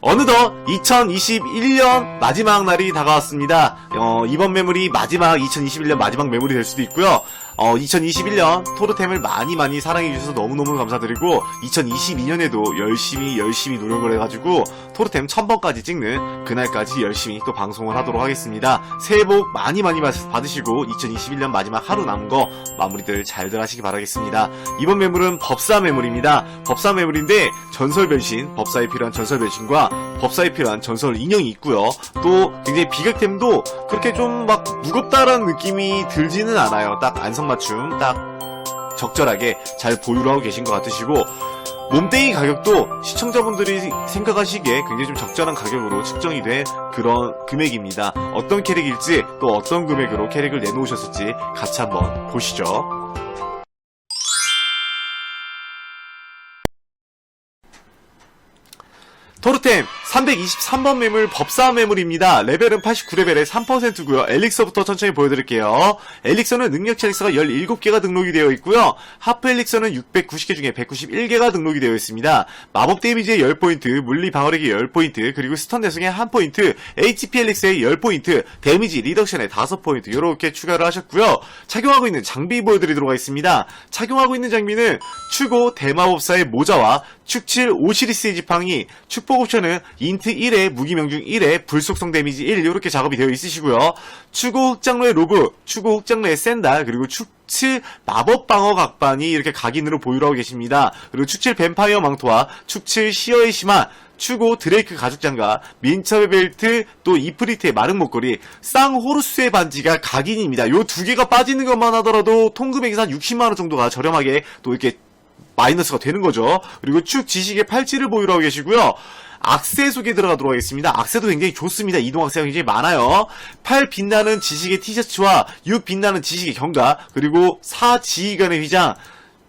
어느덧 2021년 마지막 날이 다가왔습니다. 어, 이번 매물이 마지막 2021년 마지막 매물이 될 수도 있고요. 어, 2021년 토르템을 많이 많이 사랑해주셔서 너무너무 감사드리고 2022년에도 열심히 열심히 노력을 해가지고 토르템 1000번까지 찍는 그날까지 열심히 또 방송을 하도록 하겠습니다. 새해 복 많이 많이 받- 받으시고 2021년 마지막 하루 남은 거 마무리들 잘들 하시기 바라겠습니다. 이번 매물은 법사 매물입니다. 법사 매물인데 전설 변신, 법사에 필요한 전설 변신과 법사에 필요한 전설 인형이 있고요. 또 굉장히 비격템도 그렇게 좀 막 무겁다라는 느낌이 들지는 않아요. 딱 안성 맞춤, 딱 적절하게 잘 보유를 하고 계신 것 같으시고 몸뚱이 가격도 시청자분들이 생각하시기에 굉장히 좀 적절한 가격으로 측정이 된 그런 금액입니다. 어떤 캐릭일지 또 어떤 금액으로 캐릭을 내놓으셨을지 같이 한번 보시죠. 토르템 323번 매물 법사 매물입니다. 레벨은 89레벨에 3%고요. 엘릭서부터 천천히 보여드릴게요. 엘릭서는 능력치 엘릭서가 17개가 등록이 되어 있고요. 하프 엘릭서는 690개 중에 191개가 등록이 되어 있습니다. 마법 데미지에 10포인트, 물리 방어력에 10포인트, 그리고 스턴 내성에 1포인트, HP 엘릭서에 10포인트, 데미지 리덕션에 5포인트 이렇게 추가를 하셨고요. 착용하고 있는 장비 보여드리도록 하겠습니다. 착용하고 있는 장비는 추고 대마법사의 모자와 축칠 오시리스의 지팡이, 축복 옵션은 인트 1에 무기 명중 1에 불속성 데미지 1 이렇게 작업이 되어 있으시고요. 추고 흑장로의 로브, 추고 흑장로의 샌달, 그리고 축칠 마법 방어 각반이 이렇게 각인으로 보유하고 계십니다. 그리고 축칠 뱀파이어 망토와 축칠 시어의 심한, 추고 드레이크 가죽 장갑, 민첩의 벨트, 또 이프리트의 마른 목걸이, 쌍호루스의 반지가 각인입니다. 요 두 개가 빠지는 것만 하더라도 통금액이 한 60만 원 정도가 저렴하게 또 이렇게 마이너스가 되는 거죠. 그리고 축 지식의 팔찌를 보유하고 계시고요. 악세 소개 들어가도록 하겠습니다. 악세도 굉장히 좋습니다. 이동 악세가 굉장히 많아요. 8 빛나는 지식의 티셔츠와 6 빛나는 지식의 경가, 그리고 4 지휘관의 휘장,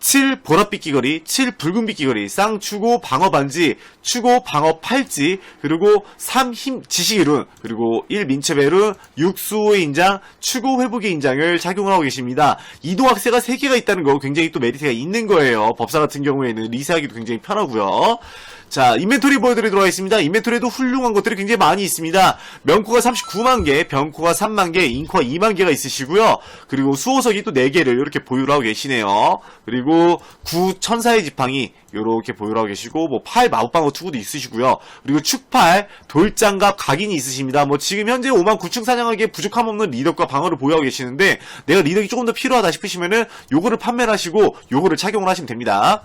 7 보랏빛 귀걸이, 7 붉은빛 귀걸이, 쌍추고 방어 반지, 추고 방어 팔찌, 그리고 3 힘 지식의 룬, 그리고 1 민첩의 룬, 6 수호의 인장, 추고 회복의 인장을 착용을 하고 계십니다. 이동 악세가 3개가 있다는 거 굉장히 또 메리트가 있는 거예요. 법사 같은 경우에는 리세하기도 굉장히 편하고요. 자, 인벤토리 보여드리도록 하겠습니다. 인벤토리에도 훌륭한 것들이 굉장히 많이 있습니다. 명코가 39만 개, 병코가 3만 개, 인코가 2만 개가 있으시고요. 그리고 수호석이 또 4개를 이렇게 보유를 하고 계시네요. 그리고 구 천사의 지팡이 이렇게 보유를 하고 계시고 뭐 팔 마법방어 투구도 있으시고요. 그리고 축팔, 돌장갑, 각인이 있으십니다. 뭐 지금 현재 5만 9층 사냥하기에 부족함 없는 리덕과 방어를 보유하고 계시는데 내가 리덕이 조금 더 필요하다 싶으시면은 요거를 판매를 하시고 요거를 착용을 하시면 됩니다.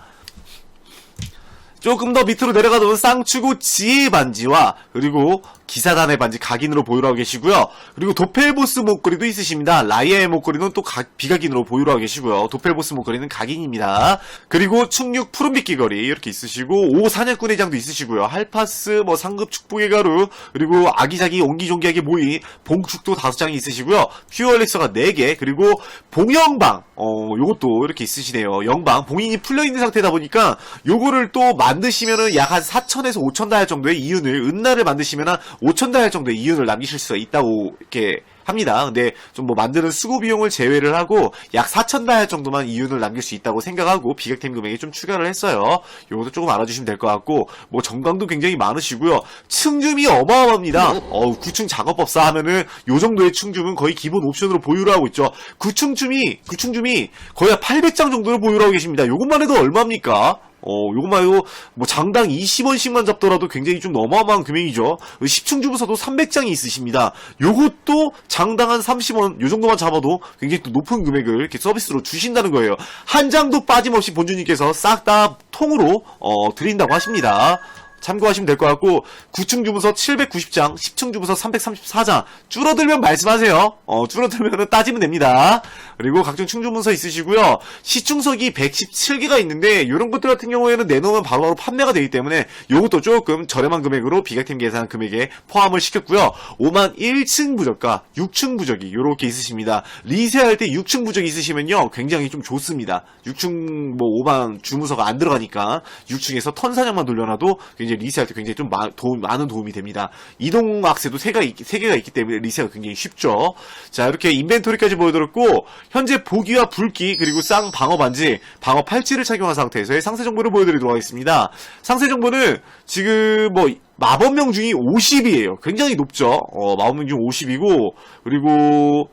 조금 더 밑으로 내려가도 쌍추구 지혜 반지와 그리고 기사단의 반지 각인으로 보유하고 계시고요. 그리고 도펠보스 목걸이도 있으십니다. 라이아의 목걸이는 또 각- 비각인으로 보유하고 계시고요. 도펠보스 목걸이는 각인입니다. 그리고 충육 푸른빛 귀걸이 이렇게 있으시고 오 사냥꾼의 장도 있으시고요. 할파스 뭐 상급 축복의 가루 그리고 아기자기 옹기종기하게 모인 봉축도 다섯 장이 있으시고요. 퓨어렉서가 4개 그리고 봉영방 어 요것도 이렇게 있으시네요. 영방 봉인이 풀려 있는 상태다 보니까 요거를 또 만드시면은 약 한 4천에서 5천 다할 정도의 이윤을 은나를 만드시면 한 5천 다할 정도의 이윤을 남기실 수가 있다고 이렇게 합니다. 근데 좀 뭐 만드는 수고 비용을 제외를 하고 약 4천 다할 정도만 이윤을 남길 수 있다고 생각하고 비격템 금액에 좀 추가를 했어요. 요것도 조금 알아주시면 될 것 같고 뭐 정강도 굉장히 많으시고요. 층줌이 어마어마합니다. 어 9층 작업법사 하면은 요 정도의 층줌은 거의 기본 옵션으로 보유를 하고 있죠. 9층 줌이 9층 줌이 거의 한 800장 정도를 보유를 하고 계십니다. 요것만 해도 얼마입니까? 어, 요것만 해도, 뭐, 장당 20원씩만 잡더라도 굉장히 좀 어마어마한 금액이죠. 10층 주부서도 300장이 있으십니다. 요것도 장당 한 30원, 요 정도만 잡아도 굉장히 또 높은 금액을 이렇게 서비스로 주신다는 거예요. 한 장도 빠짐없이 본주님께서 싹 다 통으로, 어, 드린다고 하십니다. 참고하시면 될 것 같고 9층 주부서 790장, 10층 주부서 334장 줄어들면 말씀하세요. 어, 줄어들면 따지면 됩니다. 그리고 각종 충주문서 있으시고요. 시충석이 117개가 있는데 이런 것들 같은 경우에는 내놓으면 바로바로 판매가 되기 때문에 이것도 조금 저렴한 금액으로 비가팀 계산 금액에 포함을 시켰고요. 5만 1층 부적과 6층 부적이 이렇게 있으십니다. 리세할 때 6층 부적이 있으시면요. 굉장히 좀 좋습니다. 6층 뭐 5만 주무서가 안 들어가니까 6층에서 턴 사냥만 돌려놔도 굉장히 리세할 때 굉장히 좀 마- 도움, 많은 도움이 됩니다. 이동 악세도 3가, 있, 3개가 있기 때문에 리세가 굉장히 쉽죠. 자, 이렇게 인벤토리까지 보여드렸고, 현재 보기와 불기, 그리고 쌍 방어 반지, 방어 팔찌를 착용한 상태에서의 상세 정보를 보여드리도록 하겠습니다. 상세 정보는 지금 뭐, 마법명 중이 50이에요. 굉장히 높죠. 어, 마법명 중 50이고, 그리고,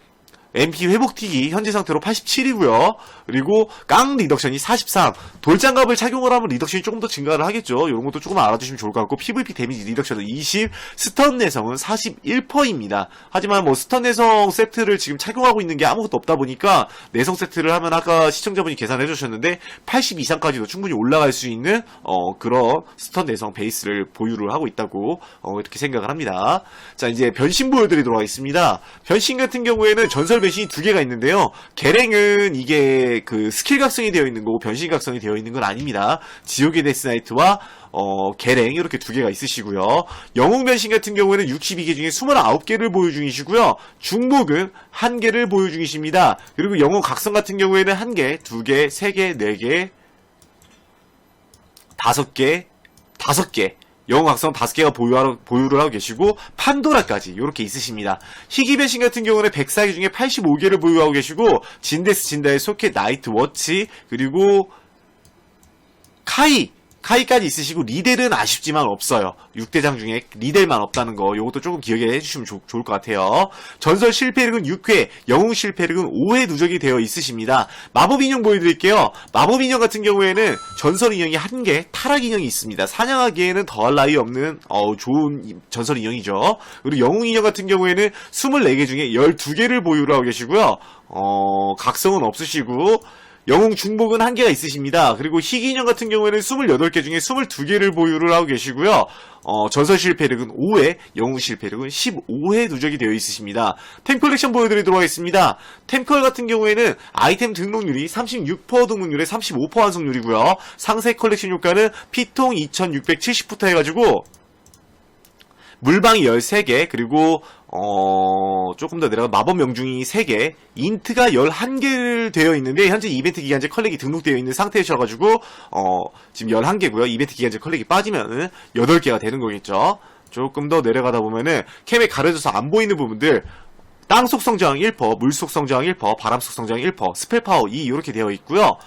MP 회복틱이 현재 상태로 87이고요. 그리고 깡 리덕션이 43. 돌장갑을 착용을 하면 리덕션이 조금 더 증가를 하겠죠. 이런 것도 조금 알아두시면 좋을 것 같고 PVP 데미지 리덕션은 20, 스턴 내성은 41%입니다. 하지만 뭐 스턴 내성 세트를 지금 착용하고 있는 게 아무것도 없다 보니까 내성 세트를 하면 아까 시청자분이 계산해 주셨는데 80 이상까지도 충분히 올라갈 수 있는 어 그런 스턴 내성 베이스를 보유를 하고 있다고 어 이렇게 생각을 합니다. 자 이제 변신 보여드리도록 하겠습니다. 변신 같은 경우에는 전설 변신이 두 개가 있는데요. 계랭은 이게 그 스킬 각성이 되어 있는 거고 변신 각성이 되어 있는 건 아닙니다. 지옥의 데스나이트와 어, 계랭 이렇게 두 개가 있으시고요. 영웅 변신 같은 경우에는 62개 중에 29개를 보유 중이시고요. 중목은 한 개를 보유 중이십니다. 그리고 영웅 각성 같은 경우에는 한 개, 두 개, 세 개, 네 개, 다섯 개, 다섯 개. 영웅 각성 다섯 개가 보유하러, 보유를 하고 계시고 판도라까지 이렇게 있으십니다. 희귀 변신 같은 경우는 104개 중에 85개를 보유하고 계시고 진데스 진다의 소켓 나이트 워치 그리고 카이 카이까지 있으시고 리델은 아쉽지만 없어요. 6대장 중에 리델만 없다는 거 요것도 조금 기억해 주시면 좋, 좋을 것 같아요. 전설 실패력은 6회, 영웅 실패력은 5회 누적이 되어 있으십니다. 마법 인형 보여드릴게요. 마법 인형 같은 경우에는 전설 인형이 한 개, 타락 인형이 있습니다. 사냥하기에는 더할 나위 없는 어, 좋은 이- 전설 인형이죠. 그리고 영웅 인형 같은 경우에는 24개 중에 12개를 보유를 하고 계시고요. 어, 각성은 없으시고 영웅 중복은 한 개가 있으십니다. 그리고 희귀 인형 같은 경우에는 28개 중에 22개를 보유를 하고 계시고요. 어, 전설 실패력은 5회, 영웅 실패력은 15회 누적이 되어 있으십니다. 템 컬렉션 보여드리도록 하겠습니다. 템컬 같은 경우에는 아이템 등록률이 36% 등록률에 35% 완성률이고요. 상세 컬렉션 효과는 피통 2670부터 해가지고 물방이 13개, 그리고, 어, 조금 더 내려가 마법 명중이 3개, 인트가 11개를 되어 있는데, 현재 이벤트 기간제 컬렉이 등록되어 있는 상태이셔가지고, 어, 지금 11개고요. 이벤트 기간제 컬렉이 빠지면은 8개가 되는 거겠죠. 조금 더 내려가다 보면은, 캠에 가려져서 안 보이는 부분들, 땅 속성 저항 1%, 물 속성 저항 1%, 바람 속성 저항 1%, 스펠 파워 2 이렇게 되어 있고요.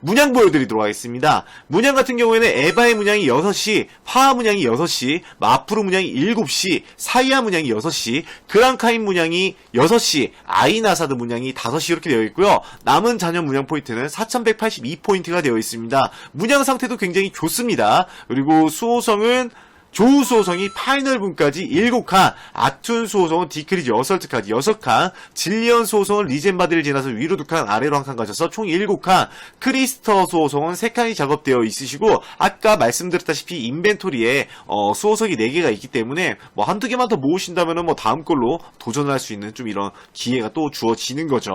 문양 보여드리도록 하겠습니다. 문양 같은 경우에는 에바의 문양이 6시, 화하 문양이 6시, 마프루 문양이 7시, 사이아 문양이 6시, 그랑카인 문양이 6시, 아이나사드 문양이 5시 이렇게 되어 있고요. 남은 잔여 문양 포인트는 4182포인트가 되어 있습니다. 문양 상태도 굉장히 좋습니다. 그리고 수호성은 조우 수호성이 파이널 분까지 7칸, 아툰 수호성은 디크리즈 어설트까지 6칸, 질리언 수호성은 리젠바디를 지나서 위로 2칸, 아래로 1칸 가셔서 총 7칸, 크리스터 수호성은 3칸이 작업되어 있으시고, 아까 말씀드렸다시피 인벤토리에 어, 수호성이 4개가 있기 때문에 뭐 한두 개만 더 모으신다면 뭐 다음 걸로 도전할 수 있는 좀 이런 기회가 또 주어지는 거죠.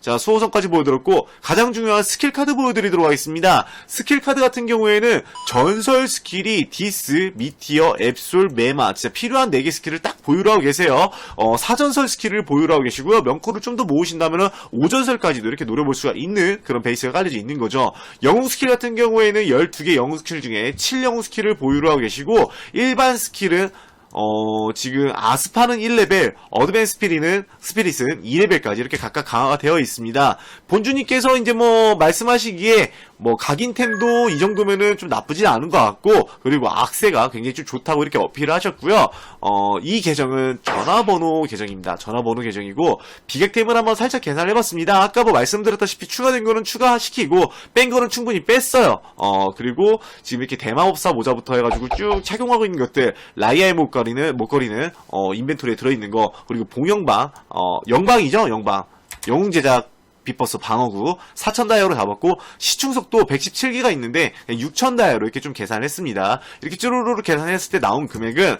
자, 수호성까지 보여드렸고, 가장 중요한 스킬 카드 보여드리도록 하겠습니다. 스킬 카드 같은 경우에는 전설 스킬이 디스, 미티 어, 앱솔, 메마 진짜 필요한 4개 스킬을 딱 보유를 하고 계세요. 어, 사전설 스킬을 보유를 하고 계시고요. 명코를 좀 더 모으신다면 5전설까지도 이렇게 노려볼 수가 있는 그런 베이스가 깔려져 있는 거죠. 영웅 스킬 같은 경우에는 12개 영웅 스킬 중에 7영웅 스킬을 보유를 하고 계시고 일반 스킬은 어, 지금 아스파는 1레벨, 어드밴스 스피릿은, 스피릿은 2레벨까지 이렇게 각각 강화가 되어 있습니다. 본주님께서 이제 뭐, 말씀하시기에, 뭐, 각인템도 이 정도면은 좀 나쁘지 않은 것 같고, 그리고 악세가 굉장히 좀 좋다고 이렇게 어필을 하셨고요. 어, 이 계정은 전화번호 계정입니다. 전화번호 계정이고, 비객템을 한번 살짝 계산을 해봤습니다. 아까 뭐 말씀드렸다시피 추가된 거는 추가시키고, 뺀 거는 충분히 뺐어요. 어, 그리고 지금 이렇게 대마법사 모자부터 해가지고 쭉 착용하고 있는 것들, 라이아의 목걸이는, 목걸이는, 어, 인벤토리에 들어있는 거, 그리고 봉영방, 어, 영방이죠? 영방. 영웅 제작 비버스 방어구 4,000다이아로 잡았고 시충속도 117기가 있는데 6,000다이아로 이렇게 좀 계산을 했습니다. 이렇게 쭈루루루 계산했을 때 나온 금액은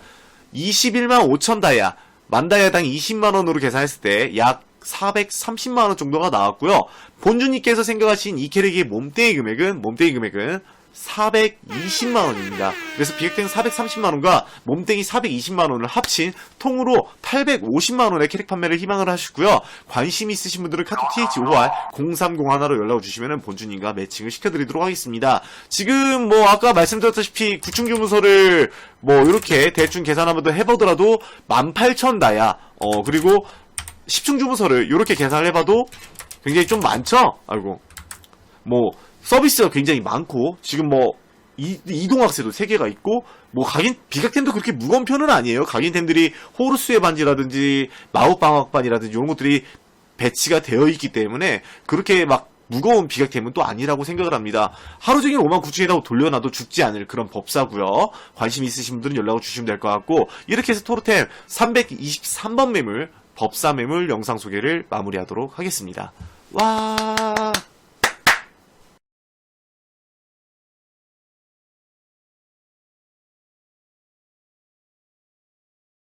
21만 5,000다이아 만 다이아당 20만 원으로 계산했을 때약 430만원 정도가 나왔고요. 본주님께서 생각하신 이 캐릭의 몸뚱이 금액은 몸뚱이 금액은 420만원입니다. 그래서 비액된 430만원과 몸땡이 420만원을 합친 통으로 850만원의 캐릭 판매를 희망을 하시고요. 관심 있으신 분들은 카톡 TH5R 0301로 연락을 주시면 본주님과 매칭을 시켜드리도록 하겠습니다. 지금 뭐 아까 말씀드렸다시피 구충주문서를 뭐 이렇게 대충 계산 한번 더 해보더라도 18,000다야 어 그리고 10충 주문서를 이렇게 계산을 해봐도 굉장히 좀 많죠? 아이고 뭐 서비스가 굉장히 많고 지금 뭐 이, 이동학세도 3개가 있고, 뭐, 각인, 비각템도 그렇게 무거운 편은 아니에요. 각인템들이 호르스의 반지라든지, 마법방학반이라든지, 이런 것들이 배치가 되어 있기 때문에, 그렇게 막, 무거운 비각템은 또 아니라고 생각을 합니다. 하루 종일 5만 9천에다 돌려놔도 죽지 않을 그런 법사고요. 관심 있으신 분들은 연락을 주시면 될 것 같고, 이렇게 해서 토르템 323번 매물, 법사 매물 영상 소개를 마무리하도록 하겠습니다. 와.